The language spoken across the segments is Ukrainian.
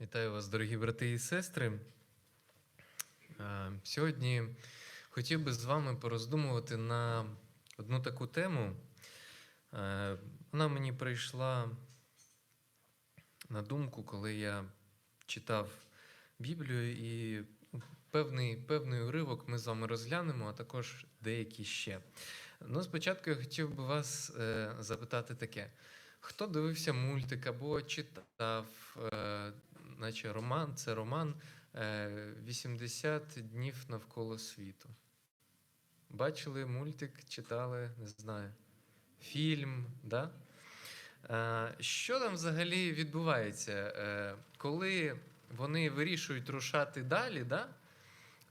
Вітаю вас, дорогі брати і сестри. Е, Сьогодні хотів би з вами пороздумувати на одну таку тему. Е, Вона мені прийшла на думку, коли я читав Біблію, і певний, певний уривок ми з вами розглянемо, а також деякі ще. Ну, спочатку я хотів би вас е, запитати таке. Хто дивився мультик або читав, наче роман, це роман е, 80 днів навколо світу. Бачили мультик, читали, не знаю, фільм, да? Е, що там взагалі відбувається? Е, коли вони вирішують рушати далі, да?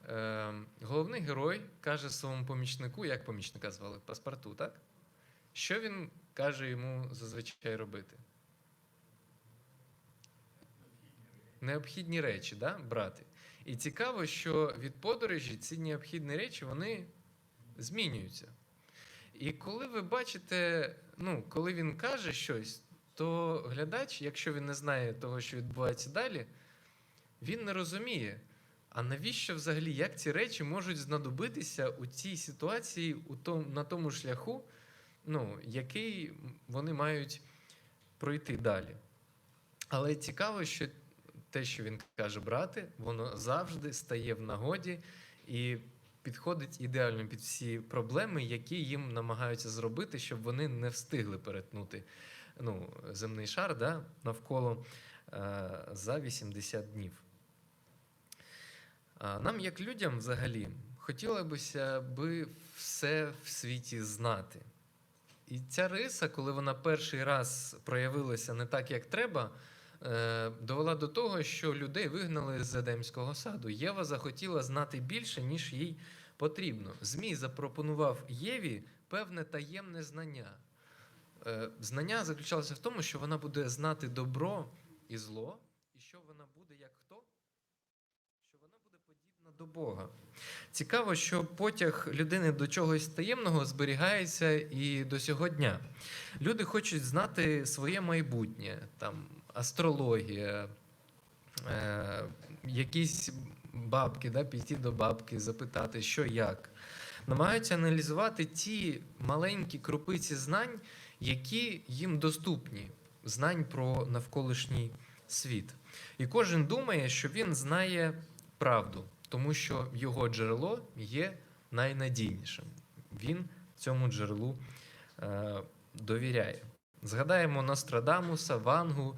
е, головний герой каже своєму помічнику, як помічника звали? Паспорту, так? Що він каже йому зазвичай робити? Необхідні речі, да, брати. І цікаво, що від подорожі ці необхідні речі вони змінюються. І коли ви бачите, ну, коли він каже щось, то глядач, якщо він не знає того, що відбувається далі, він не розуміє. А навіщо взагалі, як ці речі можуть знадобитися у цій ситуації, у том, на тому шляху, ну, який вони мають пройти далі. Але цікаво, що те, що він каже брати, воно завжди стає в нагоді і підходить ідеально під всі проблеми, які їм намагаються зробити, щоб вони не встигли перетнути ну, земний шар да, навколо е, за 80 днів. Нам, як людям, взагалі, хотілося би все в світі знати. І ця риса, коли вона перший раз проявилася не так, як треба, довела до того, що людей вигнали з Едемського саду. Єва захотіла знати більше, ніж їй потрібно. Змій запропонував Єві певне таємне знання. Е, Знання заключалося в тому, що вона буде знати добро і зло, і що вона буде як хто? Що вона буде подібна до Бога. Цікаво, що потяг людини до чогось таємного зберігається і до сього дня. Люди хочуть знати своє майбутнє, там астрологія, е, якісь бабки, да, піти до бабки, запитати, що як. Намагаються аналізувати ті маленькі крупиці знань, які їм доступні, знань про навколишній світ. І кожен думає, що він знає правду, тому що його джерело є найнадійнішим. Він цьому джерелу е, довіряє. Згадаємо Нострадамуса, Вангу,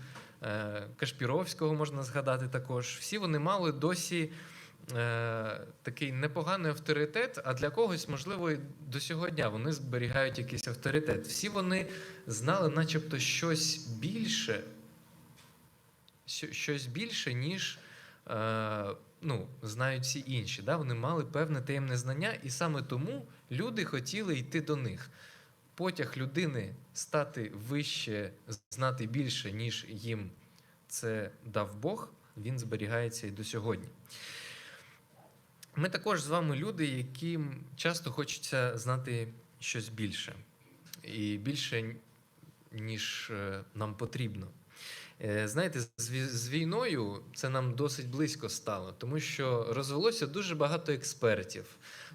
Кашпіровського можна згадати також. Всі вони мали досі е, такий непоганий авторитет, а для когось, можливо, і до сьогодні вони зберігають якийсь авторитет. Всі вони знали, начебто, щось більше, щось більше, ніж е, ну, знають всі інші. Да? Вони мали певне таємне знання, і саме тому люди хотіли йти до них. Потяг людини стати вище, знати більше, ніж їм це дав Бог, він зберігається і до сьогодні. Ми також з вами люди, яким часто хочеться знати щось більше, і більше, ніж е, нам потрібно. Е, Знаєте, з війною це нам досить близько стало, тому що розвелося дуже багато експертів,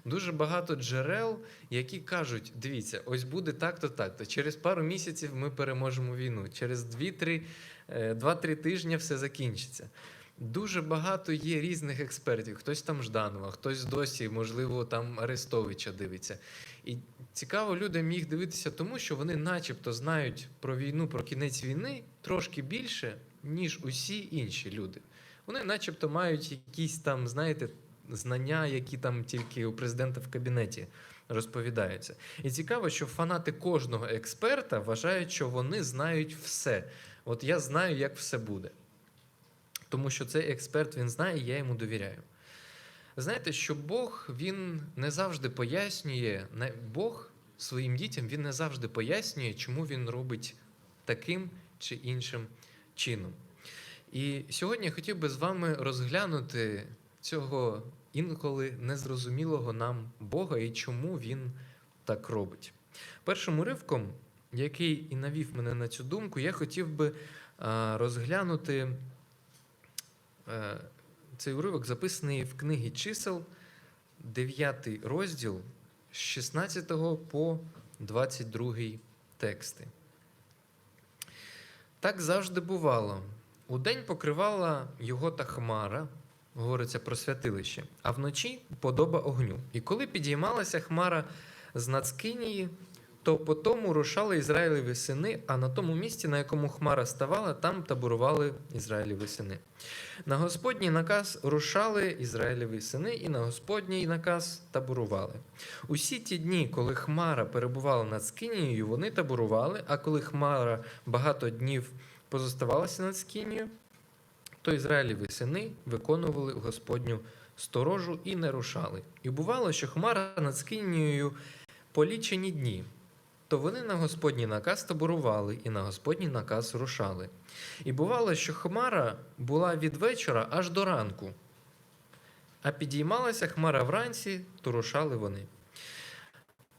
дуже багато джерел, які кажуть: дивіться, ось буде так-то, так-то. Через пару місяців ми переможемо війну, через 2-3 е, 2-3 тижні все закінчиться. Дуже багато є різних експертів. Хтось там Жданова, хтось досі, можливо, там Арестовича дивиться. І цікаво людям їх дивитися, тому що вони, начебто, знають про війну, про кінець війни трошки більше, ніж усі інші люди. Вони, начебто, мають якісь там, знаєте, знання, які там тільки у президента в кабінеті розповідаються. І цікаво, що фанати кожного експерта вважають, що вони знають все. От я знаю, як все буде. Тому що цей експерт він знає, я йому довіряю. Знаєте, що Бог він не завжди пояснює, Бог своїм дітям він не завжди пояснює, чому він робить таким чи іншим чином. І сьогодні я хотів би з вами розглянути цього інколи незрозумілого нам Бога і чому він так робить. Першим уривком, який і навів мене на цю думку, я хотів би розглянути Цей уривок записаний в книгі чисел, 9 розділ з 16 по 22 тексти. Так завжди бувало. Удень покривала його та хмара, говориться про святилище, а вночі подоба огню. І коли підіймалася хмара з Нацкинії, то по тому рушали Ізраїлеві сини, а на тому місці, на якому хмара ставала, там таборували Ізраїлеві сини. На Господній наказ рушали Ізраїлеві сини, і на Господній наказ таборували. Усі ті дні, коли Хмара перебувала над Скинією, вони таборували, а коли Хмара багато днів позоставалася над Скинією, то Ізраїлеві сини виконували Господню сторожу і не рушали. І бувало, що Хмара над Скинією полічені дні. То вони на Господній наказ таборували і на Господній наказ рушали. І бувало, що хмара була від вечора аж до ранку, а підіймалася хмара вранці, то рушали вони.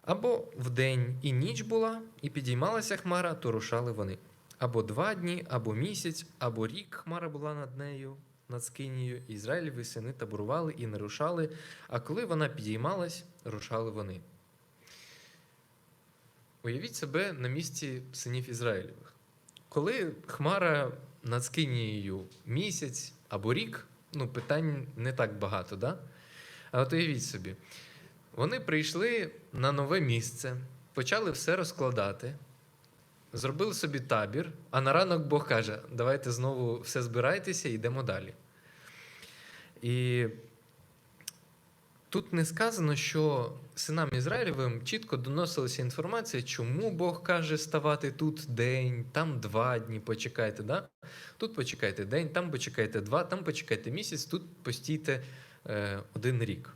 Або вдень і ніч була, і підіймалася хмара, то рушали вони. Або два дні, або місяць, або рік хмара була над нею, над Скинією, і Ізраїлеві сини таборували і не рушали, а коли вона підіймалась, рушали вони. Уявіть себе на місці синів Ізраїлевих. Коли хмара над Скинією місяць або рік, ну питань не так багато, да? А от уявіть собі, вони прийшли на нове місце, почали все розкладати, зробили собі табір, а на ранок Бог каже: давайте знову все збирайтеся і йдемо далі. І Тут не сказано, що синам Ізраїлевим чітко доносилася інформація, чому Бог каже ставати тут день, там два дні, почекайте. Да? Тут почекайте день, там почекайте два, там почекайте місяць, тут постійте е, один рік.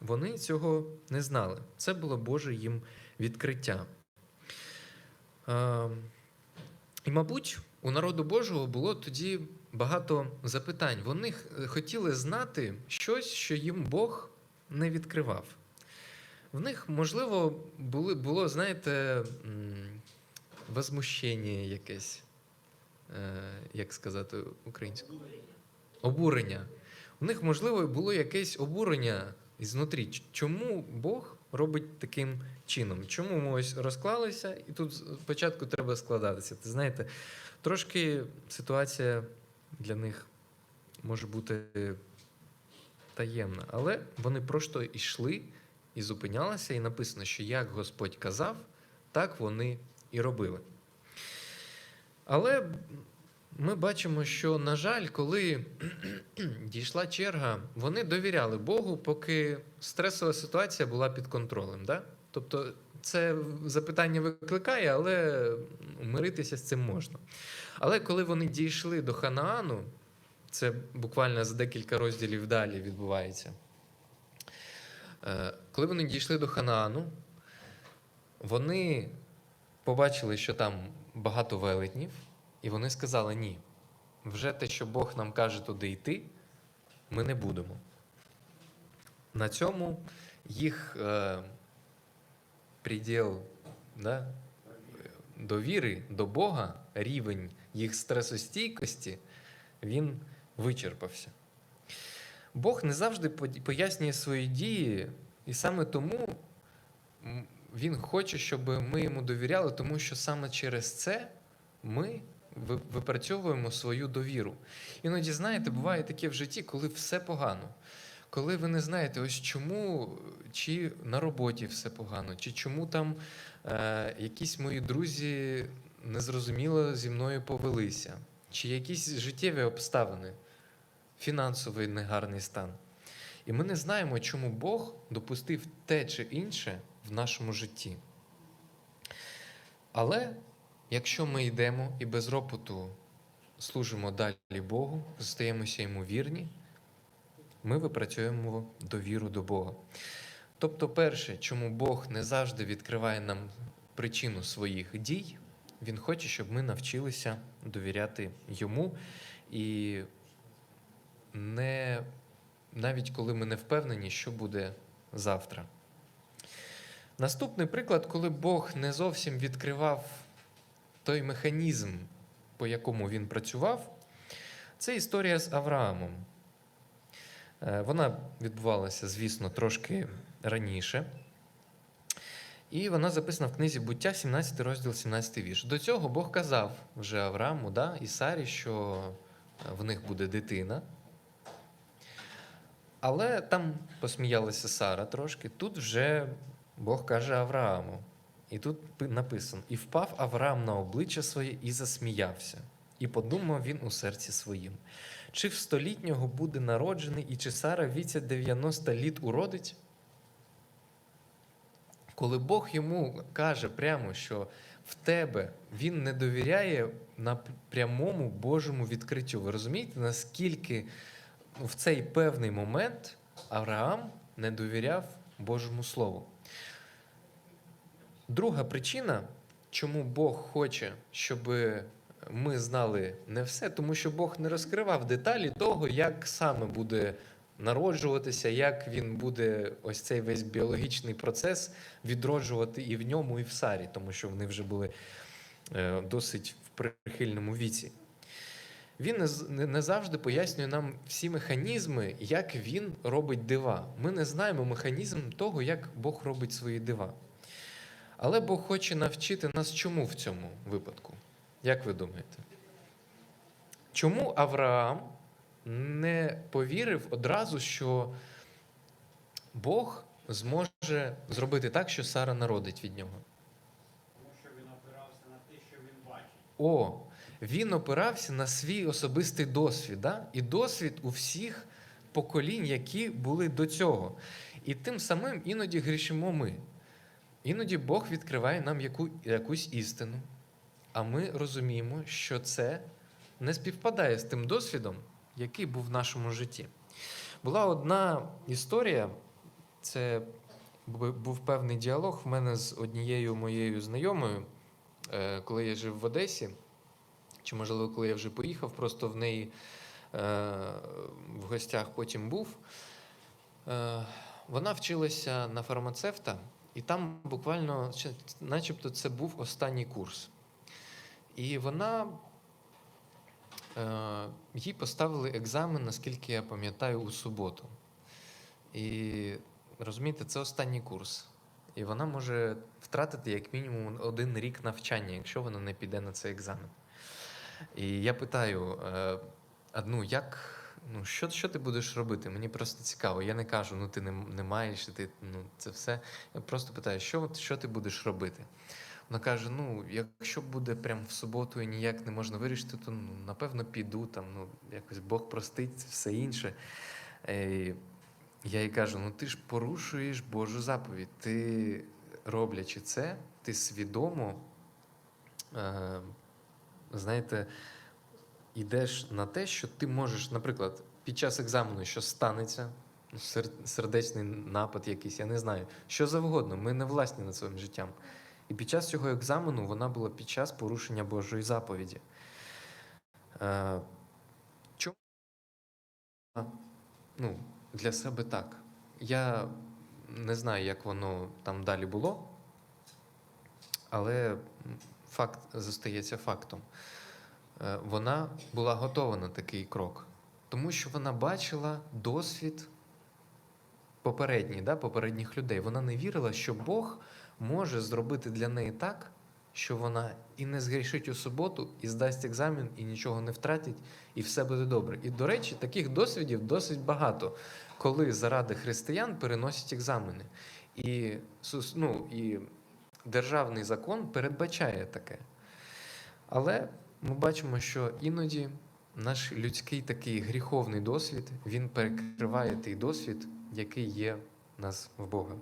Вони цього не знали. Це було Боже їм відкриття. Е, і, мабуть, у народу Божого було тоді багато запитань. Вони хотіли знати щось, що їм Бог не відкривав. В них, можливо, були, було, знаєте, возмущення якесь, е, як сказати українською? Обурення. У них, можливо, було якесь обурення ізнутрі. Чому Бог робить таким чином? Чому ми ось розклалися, і тут спочатку треба складатися? Ти знаєте, трошки ситуація для них може бути таємна, але вони просто йшли і зупинялися, і написано, що як Господь казав, так вони і робили. Але ми бачимо, що, на жаль, коли дійшла черга, вони довіряли Богу, поки стресова ситуація була під контролем. Да? Тобто це запитання викликає, але миритися з цим можна. Але коли вони дійшли до Ханаану, це буквально за декілька розділів далі відбувається. Е, Коли вони дійшли до Ханаану, вони побачили, що там багато велетнів, і вони сказали: ні, вже те, що Бог нам каже туди йти, ми не будемо. На цьому їх приділ да, довіри до Бога, рівень їх стресостійкості, він вичерпався. Бог не завжди пояснює свої дії, і саме тому Він хоче, щоб ми йому довіряли, тому що саме через це ми випрацьовуємо свою довіру. Іноді, знаєте, буває таке в житті, коли все погано. Коли ви не знаєте, ось чому чи на роботі все погано, чи чому там е, якісь мої друзі незрозуміло зі мною повелися, чи якісь життєві обставини, фінансовий негарний стан. І ми не знаємо, чому Бог допустив те чи інше в нашому житті. Але якщо ми йдемо і без ропоту служимо далі Богу, зостаємося йому вірні, ми випрацюємо довіру до Бога. Тобто, перше, чому Бог не завжди відкриває нам причину своїх дій, Він хоче, щоб ми навчилися довіряти йому і не навіть коли ми не впевнені, що буде завтра. Наступний приклад, коли Бог не зовсім відкривав той механізм, по якому він працював, Це історія з Авраамом. Е, Вона відбувалася, звісно, трошки раніше. І вона записана в книзі буття, 17 розділ, 17 вірш. До цього Бог казав вже Аврааму да, і Сарі, що в них буде дитина. Але там посміялася Сара трошки. Тут вже Бог каже Аврааму. І тут написано: І впав Авраам на обличчя своє і засміявся. І подумав він у серці своїм: чи в столітнього буде народжений, і чи Сара віця 90 літ уродить? Коли Бог йому каже прямо, що в тебе він не довіряє на прямому Божому відкриттю. Ви розумієте, наскільки в цей певний момент Авраам не довіряв Божому Слову? Друга причина, чому Бог хоче, щоб ми знали не все, тому що Бог не розкривав деталі того, як саме буде народжуватися, як він буде ось цей весь біологічний процес відроджувати і в ньому, і в Сарі, тому що вони вже були е, досить в прихильному віці. Він не, завжди пояснює нам всі механізми, як він робить дива. Ми не знаємо механізм того, як Бог робить свої дива. Але Бог хоче навчити нас чому в цьому випадку? Як ви думаєте? Чому Авраам не повірив одразу, що Бог зможе зробити так, що Сара народить від нього? Тому що він опирався на те, що він бачить. О, він опирався на свій особистий досвід, да? і досвід у всіх поколінь, які були до цього. І тим самим іноді грішимо ми. Іноді Бог відкриває нам яку, якусь істину, а ми розуміємо, що це не співпадає з тим досвідом, який був в нашому житті. Була одна історія, це був певний діалог в мене з однією моєю знайомою, е, коли я жив в Одесі, чи можливо, коли я вже поїхав, просто в неї е, в гостях потім був. Е, Вона вчилася на фармацевта, і там буквально, начебто, це був останній курс. І вона е, їй поставили екзамен, наскільки я пам'ятаю, у суботу. І розумієте, це останній курс. І вона може втратити як мінімум один рік навчання, якщо вона не піде на цей екзамен. І я питаю: е, ну як, ну що, що ти будеш робити? Мені просто цікаво. Я не кажу, ну ти не, не маєш, ти, ну це все. Я просто питаю, що, що ти будеш робити? Вона каже: ну, якщо буде прям в суботу і ніяк не можна вирішити, то ну, напевно піду, там, ну, якось Бог простить, все інше. Е, я їй кажу: ну ти ж порушуєш Божу заповідь. Ти, роблячи це, ти свідомо, е, знаєте, йдеш на те, що ти можеш, наприклад, під час екзамену що станеться, сердечний напад якийсь, я не знаю, що завгодно, ми не власні над своїм життям. І під час цього екзамену вона була під час порушення Божої заповіді. Е, чому? Ну, для себе так. Я не знаю, як воно там далі було, але факт зостається фактом. Е, Вона була готова на такий крок, тому що вона бачила досвід попередній, да, попередніх людей. Вона не вірила, що Бог може зробити для неї так, що вона і не згрішить у суботу, і здасть екзамен, і нічого не втратить, і все буде добре. І, до речі, таких досвідів досить багато, коли заради християн переносять екзамени. І, ну, і державний закон передбачає таке. Але ми бачимо, що іноді наш людський такий гріховний досвід він перекриває той досвід, який є в нас в Бога.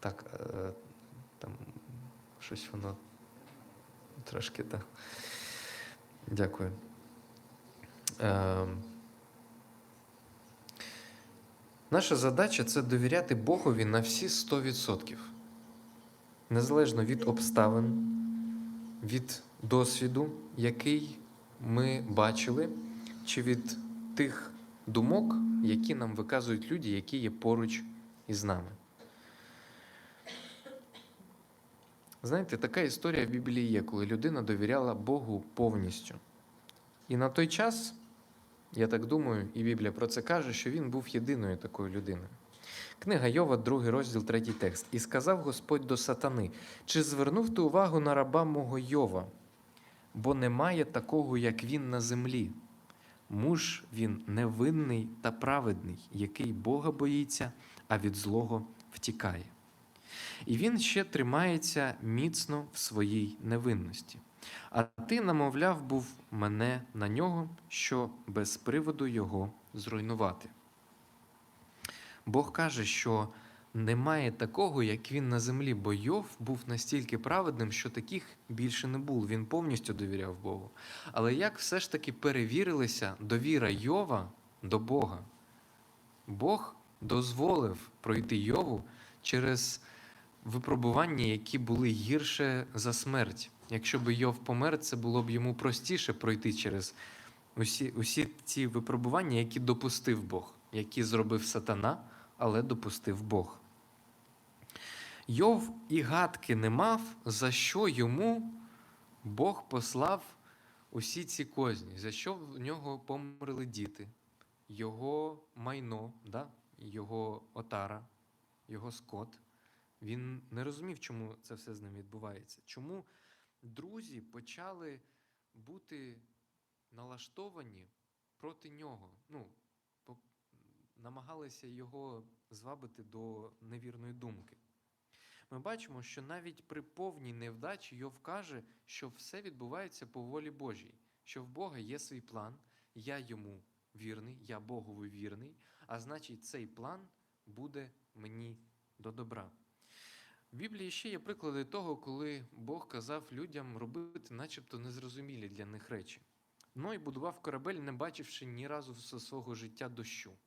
Так, е, там щось воно трошки так. Дякую. Е, наша задача це довіряти Богові на всі 100%. Незалежно від обставин, від досвіду, який ми бачили, чи від тих думок, які нам виказують люди, які є поруч із нами. Знаєте, така історія в Біблії є, коли людина довіряла Богу повністю. І на той час Я так думаю, і Біблія про це каже, що він був єдиною такою людиною. Книга Йова, другий розділ, третій текст. І сказав Господь до сатани: Чи звернув ти увагу на раба мого Йова? Бо немає такого, як він на землі. Муж він невинний та праведний, який Бога боїться, а від злого втікає. І він ще тримається міцно в своїй невинності. А ти намовляв був мене на нього, що без приводу його зруйнувати. Бог каже, що немає такого, як він на землі, бо Йов був настільки праведним, що таких більше не було. Він повністю довіряв Богу. Але як все ж таки перевірилася довіра Йова до Бога? Бог дозволив пройти Йову через випробування, які були гірше за смерть. Якщо б Йов помер, це було б йому простіше пройти через усі, усі ці випробування, які допустив Бог, які зробив сатана, але допустив Бог. Йов і гадки не мав, за що йому Бог послав усі ці козні, за що в нього померли діти, його майно, да? його отара, його скот. Він не розумів, чому це все з ним відбувається. Чому друзі почали бути налаштовані проти нього. Ну, намагалися його звабити до невірної думки. Ми бачимо, що навіть при повній невдачі Йов каже, що все відбувається по волі Божій, що в Бога є свій план, я йому вірний, я Богові вірний, а значить, цей план буде мені до добра. В Біблії ще є приклади того, коли Бог казав людям робити начебто незрозумілі для них речі. Ной будував корабель, не бачивши ні разу зі свого життя дощу.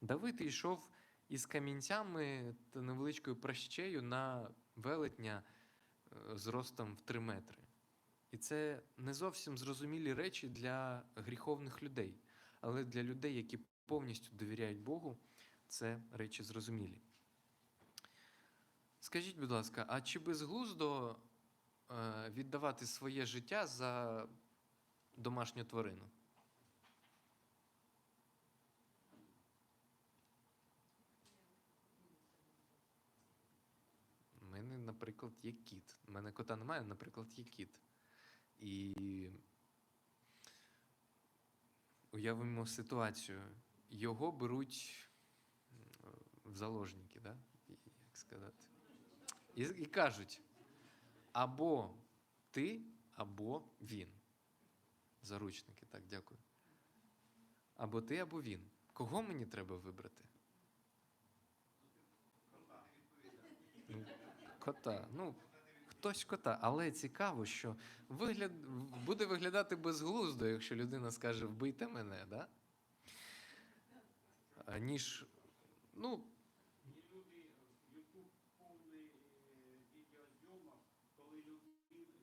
Давид йшов із камінцями та невеличкою пращею на велетня е, з ростом в 3 метри. І це не зовсім зрозумілі речі для гріховних людей, але для людей, які повністю довіряють Богу, це речі зрозумілі. Скажіть, будь ласка, а чи безглуздо е, віддавати своє життя за домашню тварину? У мене, наприклад, є кіт. У мене кота немає, наприклад, є кіт. І уявимо ситуацію. Його беруть в заложники, да? Як сказати? І, і кажуть: або ти, або він. Заручники, так, дякую. Або ти, або він. Кого мені треба вибрати? Кота. Ну, хтось кота. Але цікаво, що вигляд, буде виглядати безглуздо, якщо людина скаже вбийте мене, да? Ніж, ну, І люди, Ютуб повний е, відеозйомок, коли люди,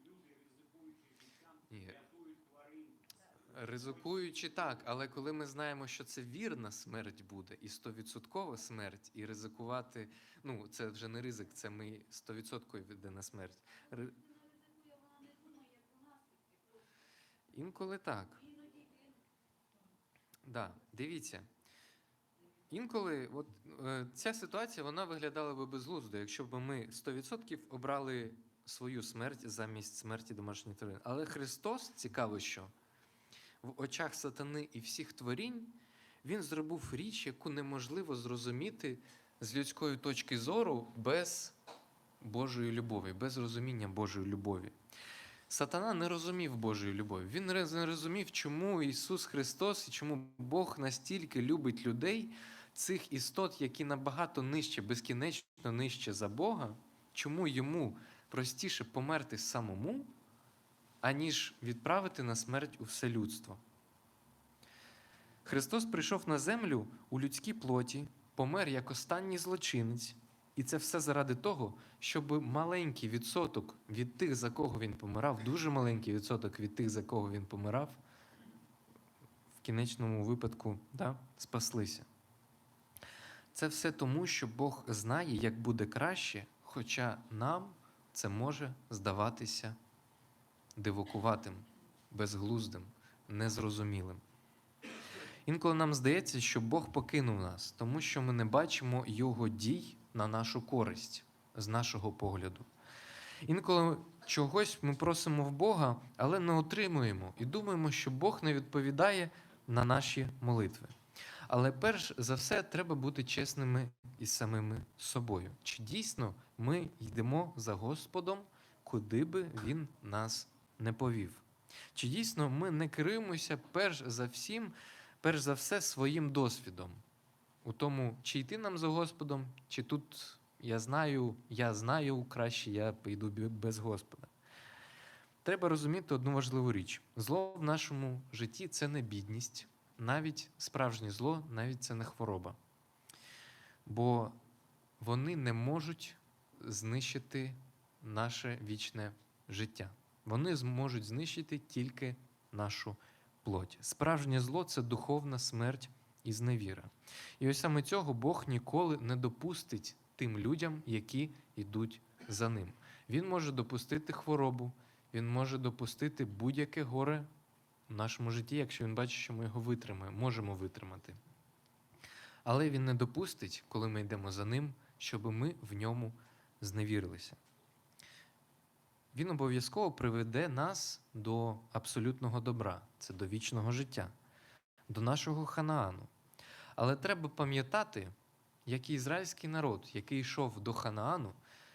люди ризикуючи життям, Ні. рятують тварин. Ризикуючи так, але коли ми знаємо, що це вірна смерть буде, і стовідсоткова смерть, і ризикувати, ну це вже не ризик, це ми стовідсотково йде на смерть. Ри... Інколи так. Да, дивіться. Інколи от, е, ця ситуація вона виглядала би безглуздо, якщо б ми 100% обрали свою смерть замість смерті домашньої тварини. Але Христос, цікаво, що в очах сатани і всіх творінь він зробив річ, яку неможливо зрозуміти з людської точки зору без Божої любові, без розуміння Божої любові. Сатана не розумів Божої любові. Він не розумів, чому Ісус Христос і чому Бог настільки любить людей, цих істот, які набагато нижче, безкінечно нижче за Бога, чому йому простіше померти самому, аніж відправити на смерть усе людство. Христос прийшов на землю у людській плоті, помер як останній злочинець, і це все заради того, щоб маленький відсоток від тих, за кого він помирав, дуже маленький відсоток від тих, за кого він помирав, в кінечному випадку да, спаслися. Це все тому, що Бог знає, як буде краще, хоча нам це може здаватися дивокуватим, безглуздим, незрозумілим. Інколи нам здається, що Бог покинув нас, тому що ми не бачимо Його дій на нашу користь з нашого погляду. Інколи чогось ми просимо в Бога, але не отримуємо і думаємо, що Бог не відповідає на наші молитви. Але перш за все треба бути чесними із самими собою. Чи дійсно ми йдемо за Господом, куди би Він нас не повів? Чи дійсно ми не керуємося перш за всім, перш за все своїм досвідом? У тому, чи йти нам за Господом, чи тут я знаю, я знаю, краще я піду без Господа. Треба розуміти одну важливу річ: зло в нашому житті це не бідність, навіть справжнє зло, навіть це не хвороба. Бо вони не можуть знищити наше вічне життя. Вони зможуть знищити тільки нашу плоть. Справжнє зло це духовна смерть і зневіра. І ось саме цього Бог ніколи не допустить тим людям, які йдуть за ним. Він може допустити хворобу, він може допустити будь-яке горе в нашому житті, якщо він бачить, що ми його витримаємо, можемо витримати. Але він не допустить, коли ми йдемо за ним, щоб ми в ньому зневірилися. Він обов'язково приведе нас до абсолютного добра, це до вічного життя, до нашого Ханаану. Але треба пам'ятати, як і ізраїльський народ, який йшов до Ханаану,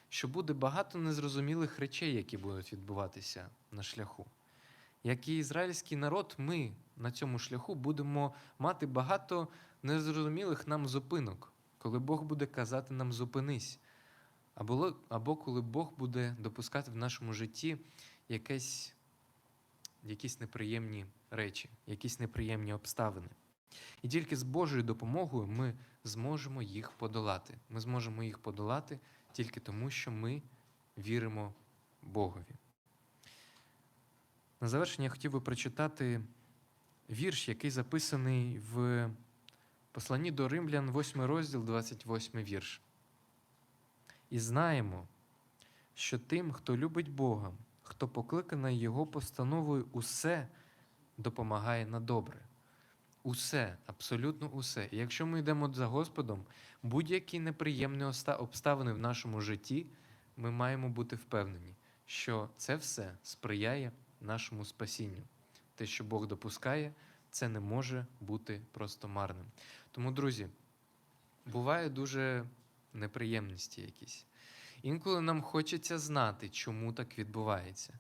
що буде багато незрозумілих речей, які будуть відбуватися на шляху. Як і ізраїльський народ, ми на цьому шляху будемо мати багато незрозумілих нам зупинок, коли Бог буде казати нам зупинись. Або, або коли Бог буде допускати в нашому житті якесь, якісь неприємні речі, якісь неприємні обставини. І тільки з Божою допомогою ми зможемо їх подолати. Ми зможемо їх подолати тільки тому, що ми віримо Богові. На завершення я хотів би прочитати вірш, який записаний в посланні до Римлян, 8 розділ, 28 вірш. І знаємо, що тим, хто любить Бога, хто покликаний Його постановою, усе допомагає на добре. Усе, абсолютно усе. І якщо ми йдемо за Господом, будь-які неприємні обставини в нашому житті, ми маємо бути впевнені, що це все сприяє нашому спасінню. Те, що Бог допускає, це не може бути просто марним. Тому, друзі, буває дуже неприємності якісь. Інколи нам хочеться знати, чому так відбувається.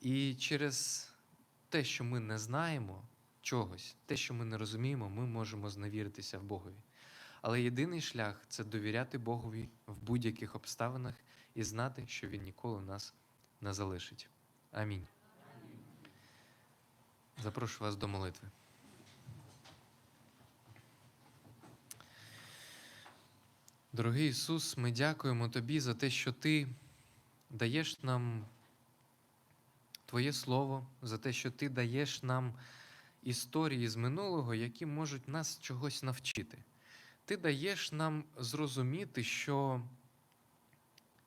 І через те, що ми не знаємо чогось, те, що ми не розуміємо, ми можемо зневіритися в Богові. Але єдиний шлях це довіряти Богові в будь-яких обставинах і знати, що Він ніколи нас не залишить. Амінь. Запрошую вас до молитви. Дорогий Ісус, ми дякуємо Тобі за те, що Ти даєш нам Твоє Слово, за те, що Ти даєш нам історії з минулого, які можуть нас чогось навчити. Ти даєш нам зрозуміти, що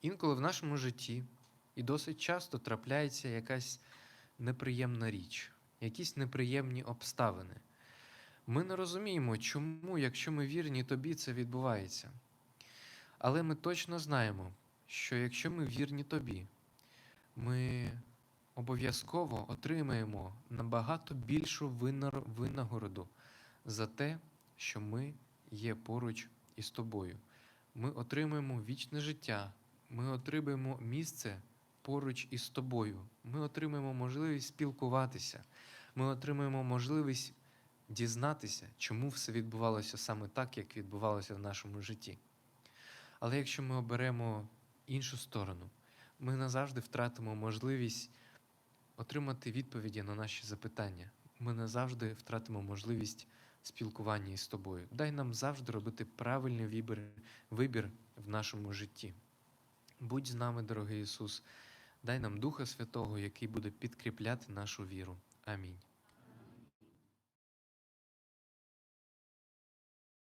інколи в нашому житті і досить часто трапляється якась неприємна річ, якісь неприємні обставини. Ми не розуміємо, чому, якщо ми вірні тобі, це відбувається. Але ми точно знаємо, що якщо ми вірні тобі, ми обов'язково отримаємо набагато більшу винагороду за те, що ми є поруч із тобою. Ми отримаємо вічне життя, ми отримаємо місце поруч із тобою. Ми отримаємо можливість спілкуватися, ми отримаємо можливість дізнатися, чому все відбувалося саме так, як відбувалося в нашому житті. Але якщо ми оберемо іншу сторону, ми назавжди втратимо можливість отримати відповіді на наші запитання. Ми назавжди втратимо можливість спілкування із тобою. Дай нам завжди робити правильний вибір, вибір в нашому житті. Будь з нами, дорогий Ісус, дай нам Духа Святого, який буде підкріпляти нашу віру. Амінь.